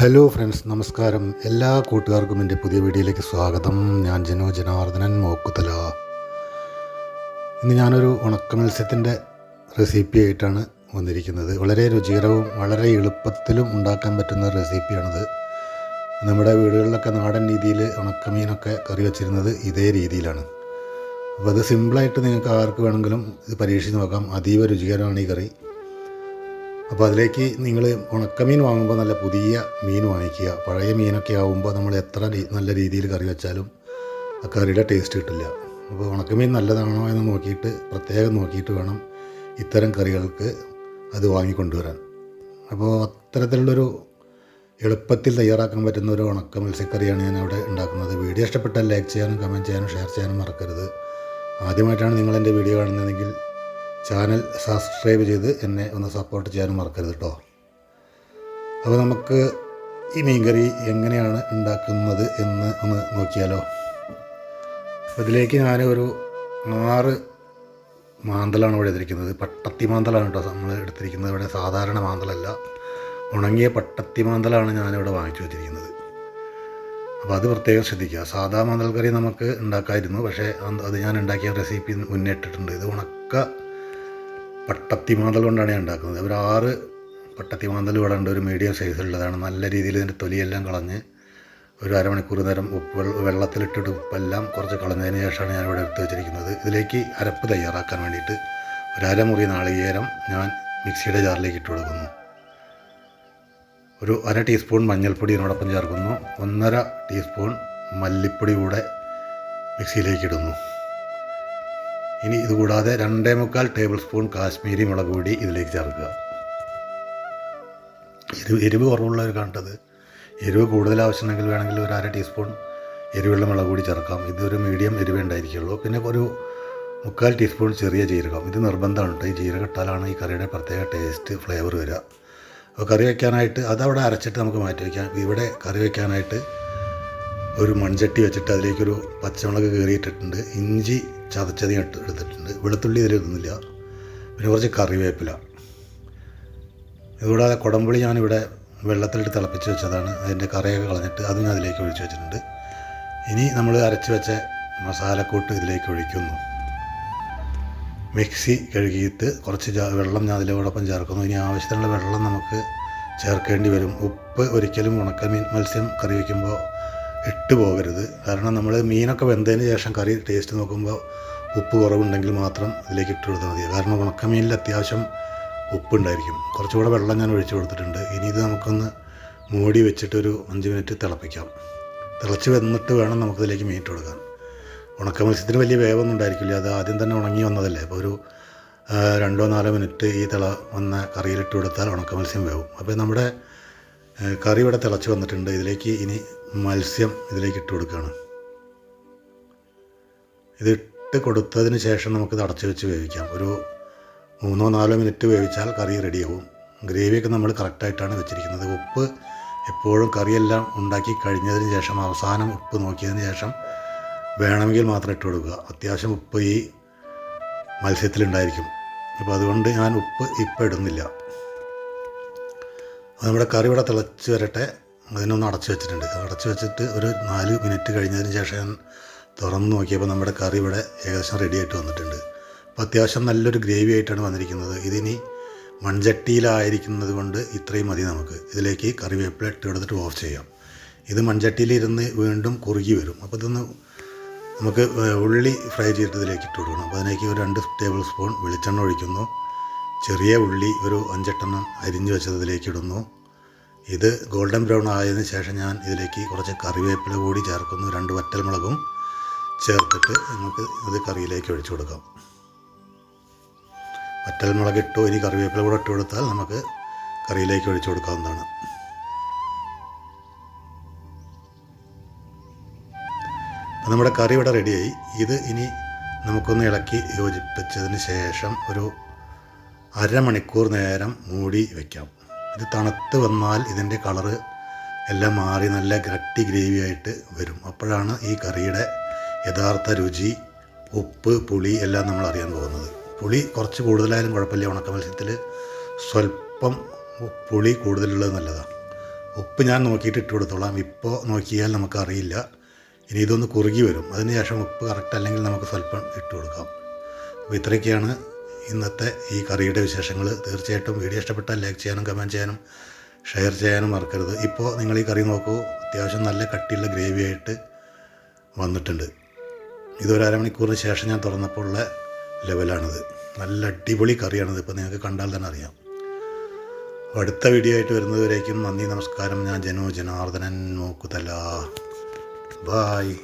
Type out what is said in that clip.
Hello friends നമസ്കാരം. എല്ലാ കൂട്ടുകാർക്കും എന്റെ പുതിയ വീഡിയോയിലേക്ക് സ്വാഗതം. ഞാൻ ജനോ ജനാർദ്ദനൻ മോക്കുതല ഇന്ന് ഞാനൊരു ഉണക്ക മത്സ്യത്തിന്റെ റെസിപ്പി ആയിട്ടാണ് വന്നിരിക്കുന്നത്. വളരെ രുചികരവും വളരെ എളുപ്പത്തിലും ഉണ്ടാക്കാൻ പറ്റുന്ന റെസിപ്പിയാണിത് നമ്മുടെ വീടുകളിലൊക്കെ നാടൻ രീതിയിൽ ഉണക്കമീനൊക്കെ കറി വച്ചിരുന്നത് ഇതേ രീതിയിലാണ്. അപ്പോൾ അത് സിമ്പിളായിട്ട് നിങ്ങൾക്ക് ആർക്ക് വേണമെങ്കിലും ഇത് പരീക്ഷിച്ച് നോക്കാം. അതീവ രുചികരമാണ് ഈ കറി. അപ്പോൾ അതിലേക്ക് നിങ്ങൾ ഉണക്കമീൻ വാങ്ങുമ്പോൾ നല്ല പുതിയ മീൻ വാങ്ങിക്കുക. പഴയ മീനൊക്കെ ആകുമ്പോൾ നമ്മൾ എത്ര നല്ല രീതിയിൽ കറി വെച്ചാലും ആ കറിയുടെ ടേസ്റ്റ് കിട്ടില്ല. അപ്പോൾ ഉണക്കമീൻ നല്ലതാണോ എന്ന് നോക്കിയിട്ട് പ്രത്യേകം നോക്കിയിട്ട് വേണം ഇത്തരം കറികൾക്ക് അത് വാങ്ങിക്കൊണ്ടുവരാൻ. അപ്പോൾ അത്തരത്തിലുള്ളൊരു എളുപ്പത്തിൽ തയ്യാറാക്കാൻ പറ്റുന്ന ഒരു ഉണക്ക മത്സ്യക്കറിയാണ് ഞാൻ അവിടെ ഉണ്ടാക്കുന്നത്. വീഡിയോ ഇഷ്ടപ്പെട്ടാൽ ലൈക്ക് ചെയ്യാനും കമന്റ് ചെയ്യാനും ഷെയർ ചെയ്യാനും മറക്കരുത്. ആദ്യമായിട്ടാണ് നിങ്ങൾ എന്റെ വീഡിയോ കാണുന്നതെങ്കിൽ ചാനൽ സബ്സ്ക്രൈബ് ചെയ്ത് എന്നെ ഒന്ന് സപ്പോർട്ട് ചെയ്യാനും മറക്കരുത് കേട്ടോ അപ്പോൾ നമുക്ക് ഈ മീൻകറി എങ്ങനെയാണ് ഉണ്ടാക്കുന്നത് എന്ന് ഒന്ന് നോക്കിയാലോ. അതിലേക്ക് ഞാൻ ഒരു ആറ് മാന്തലാണ് ഇവിടെ എടുത്തിരിക്കുന്നത്. പട്ടത്തി മാന്തലാണ് കേട്ടോ നമ്മൾ എടുത്തിരിക്കുന്നത്. ഇവിടെ സാധാരണ മാന്തലല്ല. ഉണങ്ങിയ പട്ടത്തി മാന്തലാണ് ഞാനിവിടെ വാങ്ങിച്ചു വെച്ചിരിക്കുന്നത്. അപ്പോൾ അത് പ്രത്യേകം ശ്രദ്ധിക്കുക. സാധാ മാന്തൽ കറി നമുക്ക് ഉണ്ടാക്കാമായിരുന്നു പക്ഷേ അത് ഞാൻ ഉണ്ടാക്കിയ റെസിപ്പി മുന്നേ ഇട്ടിട്ടുണ്ട്. ഇത് ഉണക്ക പട്ടത്തിമാന്തൽ കൊണ്ടാണ് ഞാൻ ഉണ്ടാക്കുന്നത്. ഒരു ആറ് പട്ടത്തിമാന്തൽ ഇവിടെ ഉണ്ട്. ഒരു മീഡിയം സൈസിലുള്ളതാണ് നല്ല രീതിയിൽ ഇതിന്റെ തൊലിയെല്ലാം കളഞ്ഞ് ഒരു അരമണിക്കൂർ നേരം ഉപ്പ് വെള്ള- വെള്ളത്തിലിട്ടിട്ട് ഉപ്പെല്ലാം കുറച്ച് കളഞ്ഞതിന് ശേഷമാണ് ഞാൻ ഇവിടെ എടുത്ത് വെച്ചിരിക്കുന്നത്. ഇതിലേക്ക് അരപ്പ് തയ്യാറാക്കാൻ വേണ്ടിയിട്ട് ഒരു അരമുറി നാളികേരം ഞാൻ മിക്സിയുടെ ജാറിലേക്ക് ഇട്ട് കൊടുക്കുന്നു. ഒരു അര ടീസ്പൂൺ മഞ്ഞൾപ്പൊടി ഇതിനോടൊപ്പം ചേർക്കുന്നു. ഒന്നര ടീസ്പൂൺ മല്ലിപ്പൊടി കൂടെ മിക്സിയിലേക്ക് ഇടുന്നു. ഇനി ഇതുകൂടാതെ രണ്ടേ മുക്കാൽ ടേബിൾ സ്പൂൺ കാശ്മീരി മുളക് പൊടി ഇതിലേക്ക് ചേർക്കുക. എരിവ് എരിവ് കുറവുള്ളവർ കണ്ടത്. എരിവ് കൂടുതൽ ആവശ്യമുണ്ടെങ്കിൽ വേണമെങ്കിൽ ഒരു അര ടീസ്പൂൺ എരിവുള്ള മുളക് പൊടി ചേർക്കാം. ഇതൊരു മീഡിയം എരിവ് ഉണ്ടായിരിക്കുള്ളൂ. പിന്നെ ഒരു മുക്കാൽ ടീസ്പൂൺ ചെറിയ ജീരകം. ഇത് നിർബന്ധമാണ് ഈ ജീരകം ഇട്ടാലാണ് ഈ കറിയുടെ പ്രത്യേക ടേസ്റ്റ് ഫ്ലേവർ വരിക. അപ്പോൾ കറി വയ്ക്കാനായിട്ട് അതവിടെ അരച്ചിട്ട് നമുക്ക് മാറ്റി വയ്ക്കാം. ഇവിടെ കറി വയ്ക്കാനായിട്ട് ഒരു മൺചട്ടി വെച്ചിട്ട് അതിലേക്കൊരു പച്ചമുളക് കീറിയിട്ടിട്ടുണ്ട്. ഇഞ്ചി ചതച്ചതി ഇട്ട് എടുത്തിട്ടുണ്ട്. വെളുത്തുള്ളി ഇതിലിടുന്നില്ല പിന്നെ കുറച്ച് കറിവേപ്പില. ഇതുകൂടാതെ കുടംപുളി ഞാനിവിടെ വെള്ളത്തിലിട്ട് തിളപ്പിച്ച് വെച്ചതാണ്. അതിന്റെ കറിയൊക്കെ കളഞ്ഞിട്ട് അതിന് ഞാൻ അതിലേക്ക് ഒഴിച്ച് വെച്ചിട്ടുണ്ട്. ഇനി നമ്മൾ അരച്ച് വെച്ച മസാലക്കൂട്ട് ഇതിലേക്ക് ഒഴിക്കുന്നു. മിക്സി കഴുകിയിട്ട് കുറച്ച് വെള്ളം ഞാൻ അതിലോടൊപ്പം ചേർക്കുന്നു. ഇനി ആവശ്യത്തിനുള്ള വെള്ളം നമുക്ക് ചേർക്കേണ്ടി വരും. ഉപ്പ് ഒരിക്കലും ഉണക്കമീൻ മത്സ്യം കറി വയ്ക്കുമ്പോൾ ഇട്ട് പോകരുത്. കാരണം നമ്മൾ മീനൊക്കെ വെന്തതിന് ശേഷം കറി ടേസ്റ്റ് നോക്കുമ്പോൾ ഉപ്പ് കുറവുണ്ടെങ്കിൽ മാത്രം ഇതിലേക്ക് ഇട്ട് കൊടുത്താൽ മതി. കാരണം ഉണക്കമീനിൽ അത്യാവശ്യം ഉപ്പുണ്ടായിരിക്കും. കുറച്ചുകൂടെ വെള്ളം ഞാൻ ഒഴിച്ചു കൊടുത്തിട്ടുണ്ട്. ഇനി ഇത് നമുക്കൊന്ന് മൂടി വെച്ചിട്ടൊരു അഞ്ച് മിനിറ്റ് തിളപ്പിക്കാം. തിളച്ച് വന്നിട്ട് വേണം നമുക്കിതിലേക്ക് മീൻ ഇട്ട് കൊടുക്കാൻ. ഉണക്ക മത്സ്യത്തിന് വലിയ വേവൊന്നും ഉണ്ടായിരിക്കില്ല. അത് ആദ്യം തന്നെ ഉണങ്ങി വന്നതല്ലേ. അപ്പോൾ ഒരു രണ്ടോ നാലോ മിനിറ്റ് ഈ തിള വന്ന കറിയിലിട്ട് കൊടുത്താൽ ഉണക്ക മത്സ്യം വേവും. അപ്പോൾ നമ്മുടെ കറി ഇവിടെ തിളച്ച് വന്നിട്ടുണ്ട്. ഇതിലേക്ക് ഇനി മത്സ്യം ഇതിലേക്ക് ഇട്ട് കൊടുക്കുകയാണ്. ഇത് ഇട്ട് കൊടുത്തതിന് ശേഷം നമുക്കിത് അടച്ചു വെച്ച് വേവിക്കാം. ഒരു മൂന്നോ നാലോ മിനിറ്റ് വേവിച്ചാൽ കറി റെഡിയാവും. ഗ്രേവിയൊക്കെ നമ്മൾ കറക്റ്റായിട്ടാണ് വെച്ചിരിക്കുന്നത്. ഉപ്പ് എപ്പോഴും കറിയെല്ലാം ഉണ്ടാക്കി കഴിഞ്ഞതിന് ശേഷം അവസാനം ഉപ്പ് നോക്കിയതിന് ശേഷം വേണമെങ്കിൽ മാത്രം ഇട്ട് കൊടുക്കുക. അത്യാവശ്യം ഉപ്പ് ഈ മത്സ്യത്തിലുണ്ടായിരിക്കും. അപ്പോൾ അതുകൊണ്ട് ഞാൻ ഉപ്പ് ഇപ്പം ഇടുന്നില്ല. നമ്മുടെ കറി ഇവിടെ തിളച്ച് വരട്ടെ. അതിനൊന്ന് അടച്ചു വെച്ചിട്ടുണ്ട്. അടച്ചു വെച്ചിട്ട് ഒരു നാല് മിനിറ്റ് കഴിഞ്ഞതിന് ശേഷം ഞാൻ തുറന്ന് നോക്കിയപ്പോൾ നമ്മുടെ കറി ഇവിടെ ഏകദേശം റെഡി ആയിട്ട് വന്നിട്ടുണ്ട്. അപ്പോൾ അത്യാവശ്യം നല്ലൊരു ഗ്രേവി ആയിട്ടാണ് വന്നിരിക്കുന്നത്. ഇതിനി മൺചട്ടിയിലായിരിക്കുന്നത് കൊണ്ട് ഇത്രയും മതി നമുക്ക്. ഇതിലേക്ക് കറിവേപ്പില ഇട്ട് കൊടുത്തിട്ട് ഓഫ് ചെയ്യാം. ഇത് മൺചട്ടിയിലിരുന്ന് വീണ്ടും കുറുകി വരും. അപ്പോൾ ഇതൊന്ന് നമുക്ക് ഉള്ളി ഫ്രൈ ചെയ്തിട്ട് ഇതിലേക്ക് ഇട്ട് കൊടുക്കണം. അപ്പോൾ അതിലേക്ക് ഒരു രണ്ട് ടേബിൾ സ്പൂൺ വെളിച്ചെണ്ണ ഒഴിക്കുന്നു. ചെറിയ ഉള്ളി ഒരു അഞ്ചെട്ടെണ്ണം അരിഞ്ഞു വെച്ചത് ഇടുന്നു ഇത് ഗോൾഡൻ ബ്രൗൺ ആയതിനു ശേഷം ഞാൻ ഇതിലേക്ക് കുറച്ച് കറിവേപ്പില കൂടി ചേർക്കുന്നു. രണ്ട് വറ്റൽമുളകും ചേർത്തിട്ട് നമുക്ക് ഇത് കറിയിലേക്ക് ഒഴിച്ചു കൊടുക്കാം. വറ്റൽമുളക് ഇട്ടു. ഇനി കറിവേപ്പില കൂടെ ഇട്ട് കൊടുത്താൽ നമുക്ക് കറിയിലേക്ക് ഒഴിച്ചു കൊടുക്കാവുന്നതാണ്. അപ്പം നമ്മുടെ കറി ഇവിടെ റെഡിയായി. ഇത് ഇനി നമുക്കൊന്ന് ഇളക്കി യോജിപ്പിച്ചതിന് ശേഷം ഒരു അരമണിക്കൂർ നേരം മൂടി വയ്ക്കാം ഇത് തണുത്ത് വന്നാൽ ഇതിന്റെ കളറ് എല്ലാം മാറി നല്ല ഗട്ടി ഗ്രേവി ആയിട്ട് വരും. അപ്പോഴാണ് ഈ കറിയുടെ യഥാർത്ഥ രുചി ഉപ്പ് പുളി എല്ലാം നമ്മൾ അറിയാൻ പോകുന്നത്. പുളി കുറച്ച് കൂടുതലായാലും കുഴപ്പമില്ല. ഉണക്ക മത്സ്യത്തിൽ സ്വല്പം പുളി കൂടുതലുള്ളത് നല്ലതാണ്. ഉപ്പ് ഞാൻ നോക്കിയിട്ട് ഇട്ട് കൊടുത്തോളാം. ഇപ്പോൾ നോക്കിയാൽ നമുക്കറിയില്ല. ഇനി ഇതൊന്ന് കുറുകി വരും. അതിന് ശേഷം ഉപ്പ് കറക്റ്റ് അല്ലെങ്കിൽ നമുക്ക് സ്വല്പം ഇട്ട് കൊടുക്കാം. അപ്പോൾ ഇത്രയൊക്കെയാണ് ഇന്നത്തെ ഈ കറിയുടെ വിശേഷങ്ങൾ തീർച്ചയായിട്ടും വീഡിയോ ഇഷ്ടപ്പെട്ടാൽ ലൈക്ക് ചെയ്യാനും കമന്റ് ചെയ്യാനും ഷെയർ ചെയ്യാനും മറക്കരുത്. ഇപ്പോൾ നിങ്ങൾ ഈ കറി നോക്കൂ അത്യാവശ്യം നല്ല കട്ടിയുള്ള ഗ്രേവി ആയിട്ട് വന്നിട്ടുണ്ട്. ഇതൊരു അരമണിക്കൂറിന് ശേഷം ഞാൻ തുറന്നപ്പോൾ ഉള്ള ലെവലാണിത്. നല്ല അടിപൊളി കറിയാണിത് ഇപ്പോൾ നിങ്ങൾക്ക് കണ്ടാൽ തന്നെ അറിയാം. അടുത്ത വീഡിയോ ആയിട്ട് വരുന്നതുവരേക്കും നന്ദി നമസ്കാരം. ഞാൻ ജനോ ജനാർദ്ദനൻ മൂക്കുതല. ബായ്.